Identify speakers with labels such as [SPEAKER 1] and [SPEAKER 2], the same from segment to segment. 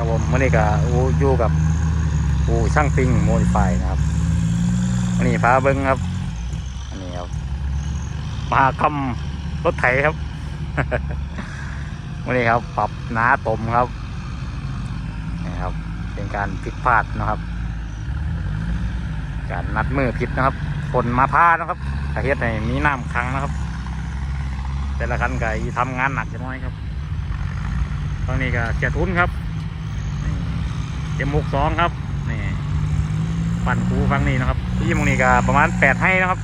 [SPEAKER 1] ครับผมมื่อนี้ก็อยู่กับอูช่างปิงโมดิฟายนะครับวันนี้พาเบิ้งครับอันนี้ครับมหากรรมรถไถครับวันนี้ครับปรับหนาตมครับนี่ครับ เป็นการผิดพลาดนะครับ การนัดมือผิดนะครับฝนมาพานะครับกระเฮ็ดในมีน้ำขังนะครับ แต่ละคันก็อีทำงานหนักจะน้อยครับตรงนี้ก็เสียทุนครับ เจ็มมุกสองครับนี่ปั่นคูฟังนี้นะครับที่มงนี้ก็ประมาณแปดให้นะครับ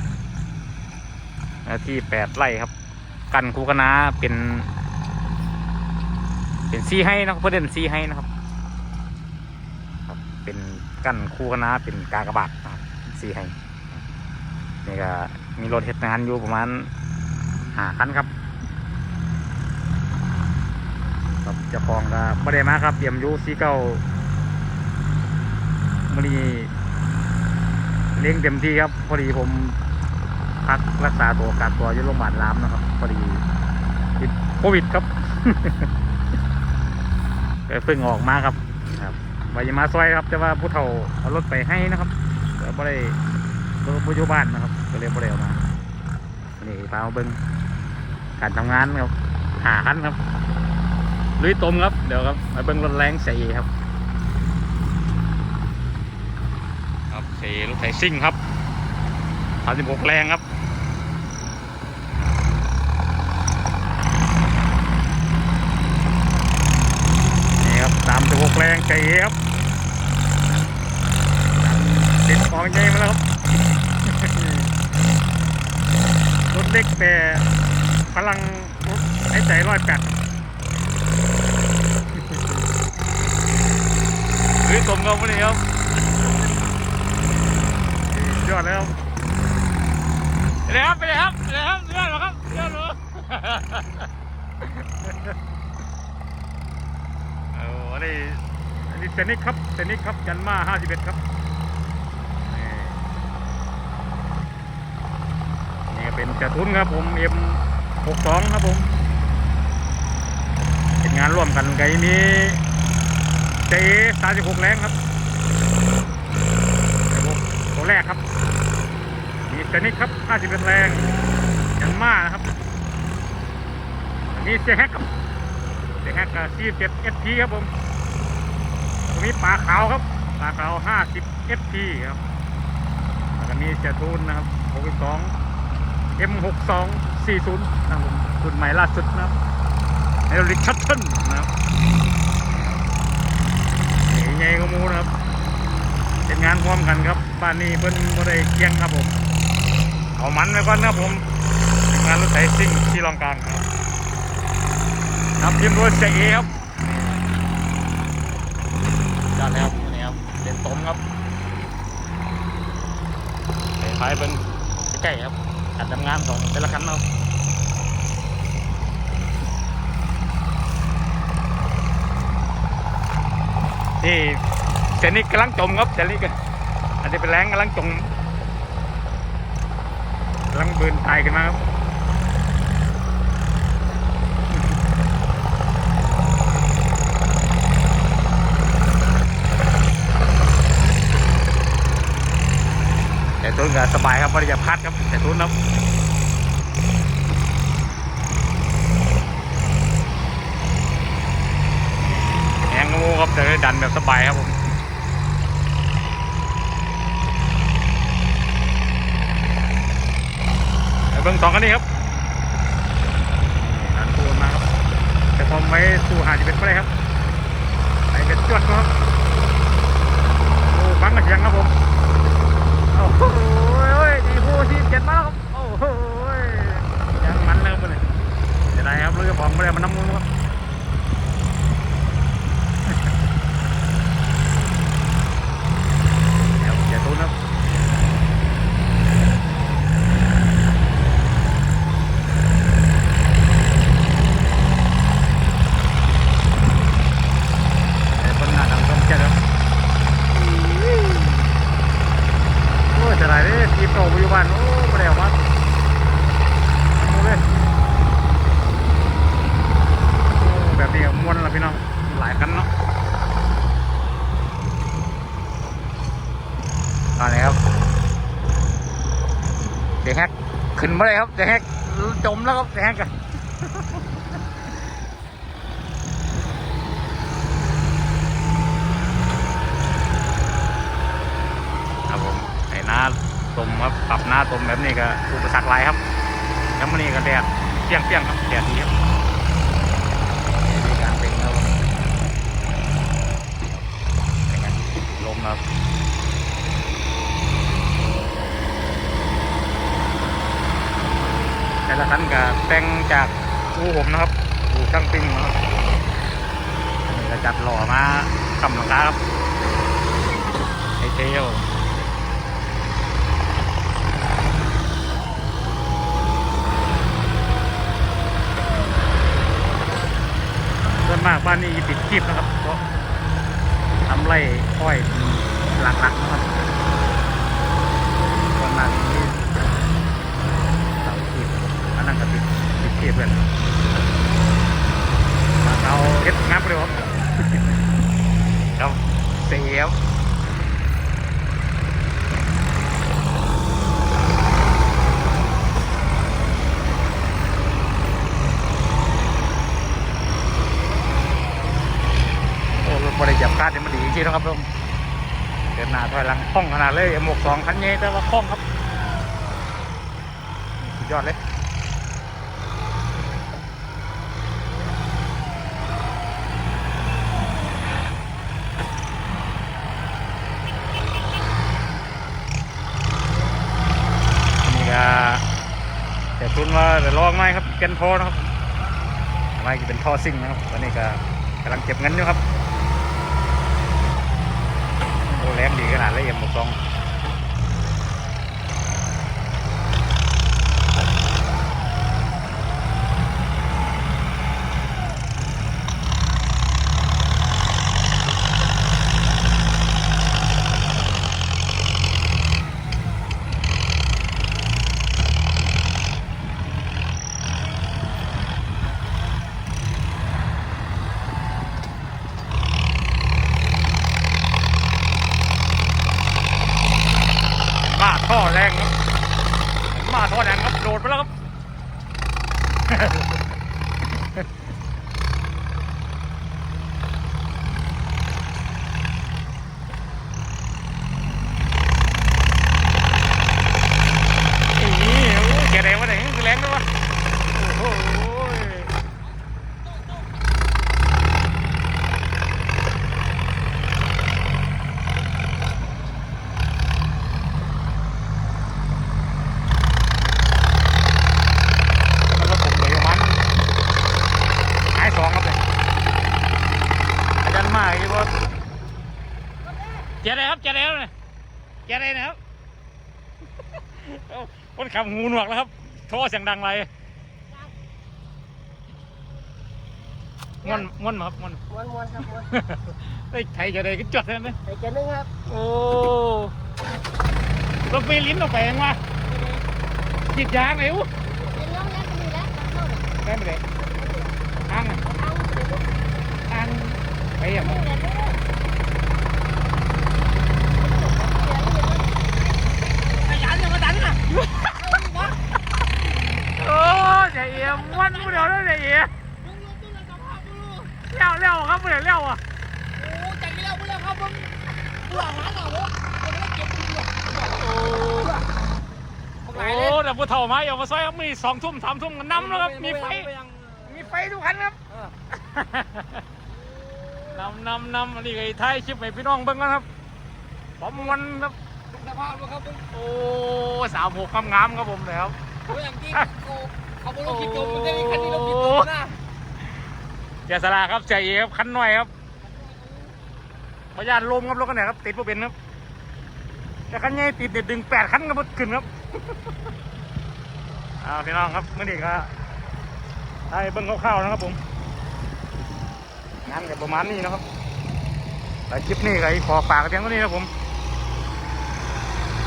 [SPEAKER 1] ที่แปดไร่ครับ กันคูคณะเป็น เป็นซีให้นะครับเพื่อเด่นซีให้นะครับครับเป็นกันคูคณะเป็นกากบาทนะครับซีให้นี่ก็มีรถเฮ็ดงานอยู่ประมาณหาคันครับครับจ้าของก็ไม่ได้มาครับเตรียมยูซีเก้า มื่อนี้เลี้ยงเต็มที่ครับ พอดีผมพักรักษาตัวกักตัวอยู่โรงพยาบาลรามนะครับ พอดีติดโควิดครับก็เพิ่งออกมาครับ ครับวายมาซอยครับแต่ว่าผู้เฒ่าเอารถไปให้นะครับก็ไม่ได้รถปัจจุบันนะครับ ก็เลยไม่ได้เอามานนี้พามาเบิ้งการทำงานครับหาคันครับลุยตมครับเดี๋ยวครับมาเบิ้งรถแรงใส่ครับ ครับใส่รถไถซิ่งครับสามสิบหกแรงครับนี่ครับสามสิบหกแรงใจเครับติดของใหญ่มาแล้วครับรถเล็กแต่พลังรถให้ใจร้อยแปดหรือตมครับวันนี้ครับ ยอดแล้วไปเลยครับไปเลยครับไปเลยครับยอดเหรอครับยอดเหรอเอออันนี้อันนี้เซนิกครับเซนิกครับยันมาห้าสิบเอ็ดครับนี่นี่เป็นกระทุนครับผมเอ็มหกสองครับผมเป็นงานร่วมกันไกนี้เจสามสิบหกแรงครับตัวแรกครับ มีเซนิกครับห้าสิบเป็นแรงยันมานะครับมีเซแฮกครับเซแฮกกับสี่เจ็ดเอสทีครับผมตัวนี้ปลาขาวครับปลาขาวห้าสิบเอสทีครับแล้วก็มีเจทูนนะครับหกสองเอ็มหกสองสี่ศูนย์นะครับผมรุ่นใหม่ล่าสุดนะครับเอลิชัตเทิลนะครับนี่ไงก็มูนะครับเป็นงานพร้อมกันครับบ้านนี้เพิ่นบ่ได้เกียงครับผม เอามันไปก่อนนะครับผมเป็นงานรถไถซิ่งที่รองกลางครับนำทีมโดยเสียเอครับจานแล้วนี่ครับเป็นต้มครับไอ้ไฟเป็นใกล้ๆครับการทำงานของแต่ละคันครับนี่เจนี่กำลังจมครับเจนี่ก็อันนี้เป็นแรงกำลังจมกำ ลังเบืนตายกันมาครับแต่ต้นก็สบายครับบริยาพัดครับแต่ต้นครับแหงงูครับแต่ได้ดันแบบสบายครับผม ไป เบิ้งสองกันนี่ครับหันตัวมาครับ แต่ผมไว้สู่หาจะเป็นอะไรครับไปเป็นจวดครับโอ้ฟังกระเสียงครับผมโอ้ กระไรเด้ทีโตปัจจุบันโอ้ไม่ได้ออกมาดูเลยแบบนี้ม้วนละพี่น้องหลายกันเนาะอะไรครับเจ๊แฮกขึ้นมาเลยครับเจ๊แฮกจมแล้วครับเจ๊แฮกกัน ปรับหน้าตมแบบนี้ก็อุปสรรคหลายครับแล้วมันนี่ก็แดดเปรี้ยงเปรี้ยงๆครับแดดดีครับดีการเป็นครับผมเป็นไงลมครับแต่ละคันก็แต่งจากอูผมนะครับอูช่างปิ้งนะครับอันนี้ก็จัดหล่อมาคำหลังคาครับไอเทลส่วน มากบ้านนี้ติดคลิปนะครับเพราะทำไรอ้อยหลักๆนะครับส่วนมากนี่ เสาขีดอันนั้นก็ติดติดเทียบเลยมาเอาเฮ็ดงับเลยครับ ครับเสียบโอ้รถบริยับคาดเนี่ยมันดีจริงๆนะครับทุก เดินหน้าถอยหลังคล่องขนาดเลยหมวกสองคันนี้แต่ว่าคล่องครับสุดยอดเลยนิก็แต่ทุนว่าจะลองไหมครับเกันพอนะครับไม่เป็นท่อซิ่งนะครับตอนนี้ก็กำลังเก็บเงินอยู่ครับ งดีขนาดเลยเอ็มหกสอง มาท่อแรงครับมาท่อแรงครับ โดดไปแล้วครับ นี่โอ้ยแกแรงวะไหนคือแรงด้วยวะโอ้โหมันรถผมเลยประมาณหายสองครับเลยอาจารย์มาอีกว่า เจ๊ได้ครับเจ๊ได้แล้วเนี่ยเจ๊ได้นะครับเอ้าคนขับหูหนวกแล้วครับโทรเสียงดังไรง่อนง่อนมาครับง่อน
[SPEAKER 2] ม้วนม้วนครับม้วน
[SPEAKER 1] เฮ้ยไทยจะได้ก็จดเลยนะ
[SPEAKER 2] ไอ้เจนึงครับ
[SPEAKER 1] โอ้รถเมลิ้นออกไปยังวะจิดยางไหนวะ
[SPEAKER 2] เป็นน้องยักษ์กันอยู่แล้วเข้าเลย
[SPEAKER 1] ได้ไหมเลยทางอะ
[SPEAKER 2] เอาเดี๋ยวดู
[SPEAKER 1] ทางไปอย่าง
[SPEAKER 2] เดี๋ยวดู
[SPEAKER 1] ไอ้ยันยังมาดันอะโอ้ใจเอี่ยมวันผู้เดียวแล้วใจเอี่ยมเลี้ยวเลี้ยวครับผู้เดียวเลี้ยวอะ
[SPEAKER 2] โอ้จังแล้วเพื่อนครับผมเพื่อนหาเราผมผมไม่เก็บดีหรอก
[SPEAKER 1] โอ้
[SPEAKER 2] ผม
[SPEAKER 1] โห
[SPEAKER 2] หายเลย
[SPEAKER 1] แต่ผู้เฒ่ามาอย่ามาซอยครับมีสองทุ่มสามทุ่มกันน้ำแล้วครับมีไฟมีไฟทุกคันครับนำนำนำอันนี้ไอ้ไทยคลิปให้พี่น้องเบิ่งกันครับผมวันครับ
[SPEAKER 2] ทุกสภาพครับผม
[SPEAKER 1] โอ้สาวหกงามๆครับผมเลยครับ
[SPEAKER 2] เขาอย่างที่เขาเขาบอกเราคิดจมมันจะมีคันนี้เราคิดจมนะ
[SPEAKER 1] เจสลาครับใจเอครับคันหน่อยครับพยานลมครับรถกันไหนครับติดบ่เป็นครับแต่คันใหญ่ติดเด็ดดึงแปดคันก็บ่ขึ้นครับเอาพี่น้องครับเมื่อนี้ก็ได้เบิ่งคร่าวๆนะครับผมงานกับประมาณนี้นะครับแต่คลิปนี้ก็ขอฝากกันเพียงเท่านี้นะครับผม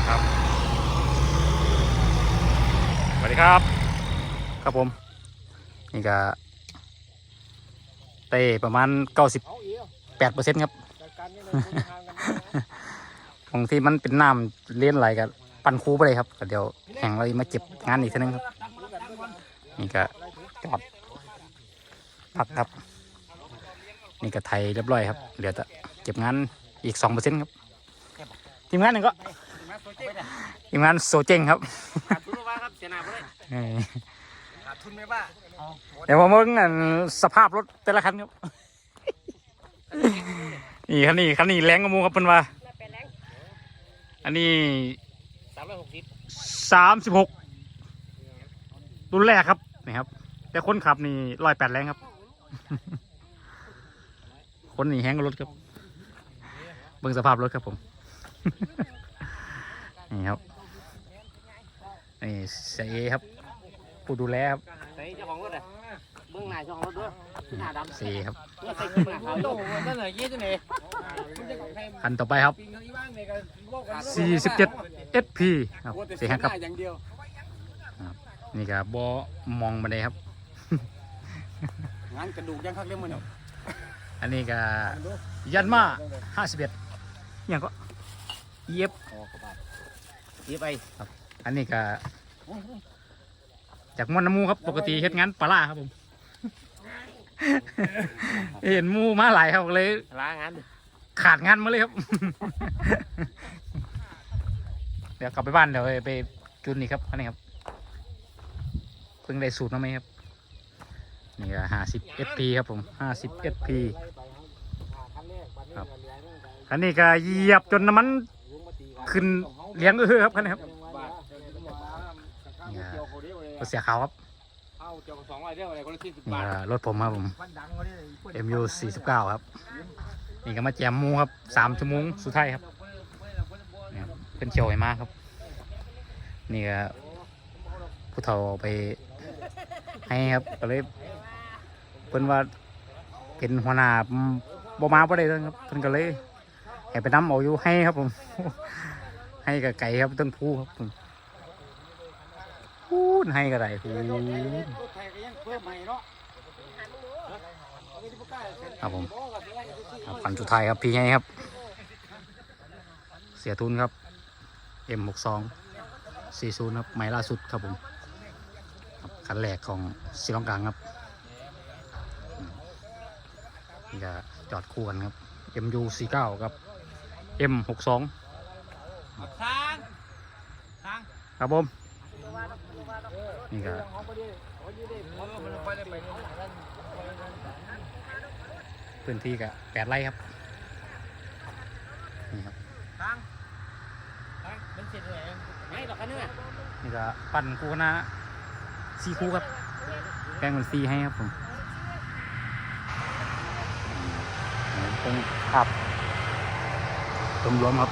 [SPEAKER 1] ครับสวัสดีครับ ครับผม นี่ก็เต้ประมาณเก้าสิบ
[SPEAKER 2] เอาเอียว
[SPEAKER 1] แปดเปอร์เซ็นต์ครับ
[SPEAKER 2] จัดการนี่เลยทางกัน
[SPEAKER 1] บางทีมันเป็นน้ำเลี้ยนไหลกัน ปั่นคูไปเลยครับก็เดี๋ยวแห่งเรามาเก็บงานอีกทีนึงครับ นี่ก็จอดพักครับ นี่ก็ไทยเรียบร้อยครับเดี๋ยวจะเก็บงานอีกสองเปอร์เซ็นต์ครับทีมงานหนึ่งก็ทีมงานโซเจงครับ
[SPEAKER 2] ขาดทุนว่าครับเสียหน้าไปเลย
[SPEAKER 1] เออ
[SPEAKER 2] ขาดทุนไม่บ้า
[SPEAKER 1] เดี๋ยวผมเบิ่งอันสภาพรถแต่ละคันครับนี่คันนี้คันนี้แรงกว่าหมูครับเพิ่นว่า อันนี้า
[SPEAKER 2] มร้อยหกสิบ
[SPEAKER 1] สามสิบหกรุ่นแรกครับนี่ครับ แต่คนขับนี่ร้อยแปดแรงครับ คนนี่แห้งกว่ารถครับเบิ่งสภาพรถครับผมนี่ครับนี่เสียเอครับผู้ดูแลครับ
[SPEAKER 2] ใส่เจ้าของรถเลยเบื้องหน้าเจ้าของรถด้วยหน้าดำ
[SPEAKER 1] เสียครับ
[SPEAKER 2] เมื่อใส่ขึ้นมาเขาโต้นั่นไหนยี่ตัวไหน
[SPEAKER 1] คันต่อไปครับ 47 SP ครับเสียครับ
[SPEAKER 2] อย่างเดียว
[SPEAKER 1] นี่ก็บอมองมาเลยครับ
[SPEAKER 2] งานกระดูกยังคักเล่มมัน
[SPEAKER 1] อันนี้ก็ยันมา51อย่างก็เย็บ
[SPEAKER 2] เสียไป
[SPEAKER 1] อันนี้ก็จากมวนน้ำมูครับปกติเฮ็ดงานปลาร้าครับผมเห็นหมูมาหลายครับเลย
[SPEAKER 2] ล้างงาน
[SPEAKER 1] ขาดงานมาเลยครับ เดี๋ยวกลับไปบ้านเดี๋ยวไปจุนนี่ครับอันนี้ครับ เพิ่งได้สูตรมาไหมครับ นี่ก็ห้าสิบ SP ครับผมห้าสิบ SP ครับอันนี้ก็เหยียบจนน้ำมันขึ้นเลี้ยงเออครับคันนี้ครับนี่ก็เสียขาวครับ
[SPEAKER 2] เอาเจ้าสองร้อยเดียวอะไรคนละสี่สิบ
[SPEAKER 1] นี่
[SPEAKER 2] บาท
[SPEAKER 1] ก็รถผมครับผม MU 49 ครับ นี่ก็มาแจมมูครับสามชั่วโมงสุดท้ายครับเนี่ครับเป็นเชียวให้มากครับ นี่ก็ผู้เฒ่าไปให้ครับก็เลยเพิ่นว่าเป็นหัวหน้าบ่มาบ่ได้เลยครับเพิ่นก็เลยให้ไปนํเอาอยู่ให้ครับผม ให้กับไก่ครับต้นผู้ครับผมพูดให้ก็ได้พูด
[SPEAKER 2] รถไทยก็ยังเพิ่มใหม่เนาะ
[SPEAKER 1] ครับผม ครันสุดท้ายครับพี่ไงครับ เสียทุนครับ M62 40ครับไม้ล่าสุดครับผมครันแรกของสีลองกลางครับนี่ก็จอดคู่กันครับ MU 49กับ M62 ครับผมนี่ก็ พื้นที่ก็แปดไร่ครับนี่ครับ
[SPEAKER 2] ทางทางมันเสร็จเลยไม่หรอกคันนึงอะ
[SPEAKER 1] นี่ก็ปั่นคูคณะซีคูครับแป้งมันฟรีให้ครับผมอืมเป็นภาพรวมๆครับ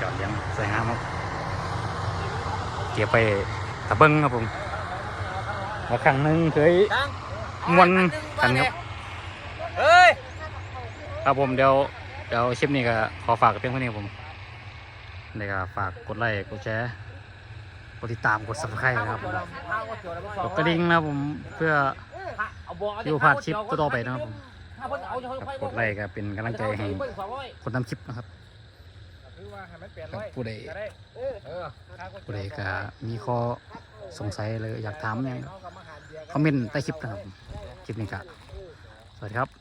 [SPEAKER 1] จอดเลี้ยังสวยงามครับเก็บไปตะเบิ้งครับผมแล้วครั้งหนึ่งเคย
[SPEAKER 2] ทาง
[SPEAKER 1] ม่วนกันครับ
[SPEAKER 2] เฮ้ย
[SPEAKER 1] ครับผมเดี๋ยวเดี๋ยวคลิปนี้ก็ขอฝากกับเพียงเท่านี้ครับผมนี่ก็ฝากกดไลค์กดแชร์กดติดตามกด subscribe นะครับผมกดกระดิ่งนะครับผมเพื่อที่จะพาดคลิปต่อไปนะครับผมครับกดไลค์ก็เป็นกำลังใจให้คนทำคลิปนะครับผู้ใดผู้ใดก็มีข้อสงสัยเลยอยากถามหยังคอมเมนต์ใต้คลิปนะครับคลิปนี้ก็สวัสดีครับ